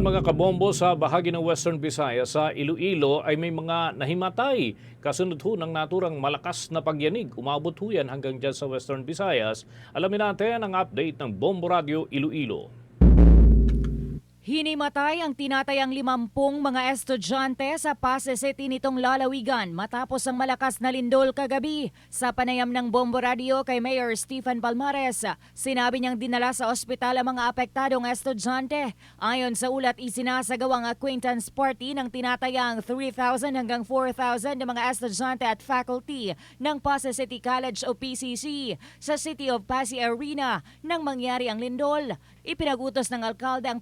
naman mga kabombo sa bahagi ng Western Visayas sa Iloilo ay may mga nahimatay. Kasunod ho ng naturang malakas na pagyanig. Umabot ho yan hanggang dyan sa Western Visayas. Alamin natin ang update ng Bombo Radio Iloilo. Hinimatay ang tinatayang limampung mga estudyante sa Pasay City nitong lalawigan matapos ang malakas na lindol kagabi. Sa panayam ng Bombo Radio kay Mayor Stephen Palmares, sinabi niyang dinala sa ospital ang mga apektadong estudyante. Ayon sa ulat, isinasagawang acquaintance party ng tinatayang 3,000 hanggang 4,000 na mga estudyante at faculty ng Pasay City College o PCC sa City of Pasay Arena nang mangyari ang lindol. Ipinagutos ng alkalde ang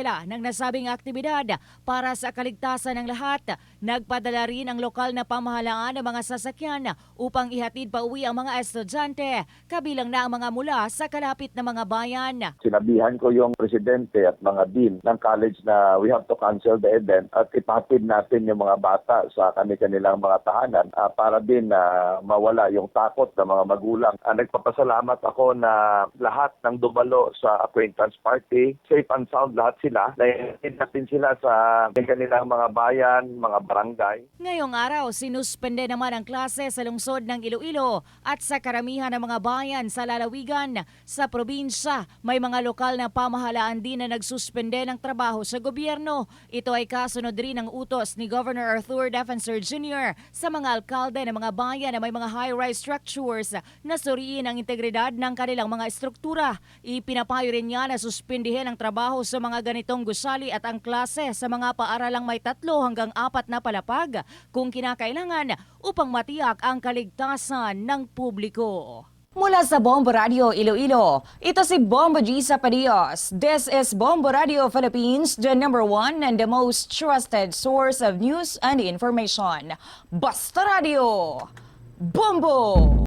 pagkansela ng nasabing aktibidad para sa kaligtasan ng lahat. Nagpadala rin ang lokal na pamahalaan ng mga sasakyan upang ihatid pa uwi ang mga estudyante, kabilang na ang mga mula sa kalapit na mga bayan. sinabihan ko yung presidente at mga dean ng college na we have to cancel the event at ipatid natin yung mga bata sa kani-kanilang mga tahanan ah, para din na mawala yung takot ng mga magulang. Ah, nagpapasalamat ako na lahat ng dumalo sa acquaintance party, safe and sound lahat sila. Nainit natin sila sa kanilang mga bayan, mga barangay. Ngayong araw, sinuspende naman ang klase sa lungsod ng Iloilo at sa karamihan ng mga bayan sa lalawigan. Sa probinsya, may mga lokal na pamahalaan din na nagsuspende ng trabaho sa gobyerno. Ito ay kasunod rin ng utos ni Governor Arthur Defensor Jr. sa mga alkalde ng mga bayan na may mga high-rise structures na suriin ang integridad ng kanilang mga estruktura. Ipinapayo rin niya na suspindihin ang trabaho sa mga ganitong gusali at ang klase sa mga paaralang may tatlo hanggang apat na palapag kung kinakailangan upang matiyak ang kaligtasan ng publiko. Mula sa Bombo Radio Iloilo, ito si Bombo G. Sapadios. This is Bombo Radio Philippines, the number one and the most trusted source of news and information. Basta Radio! Bombo!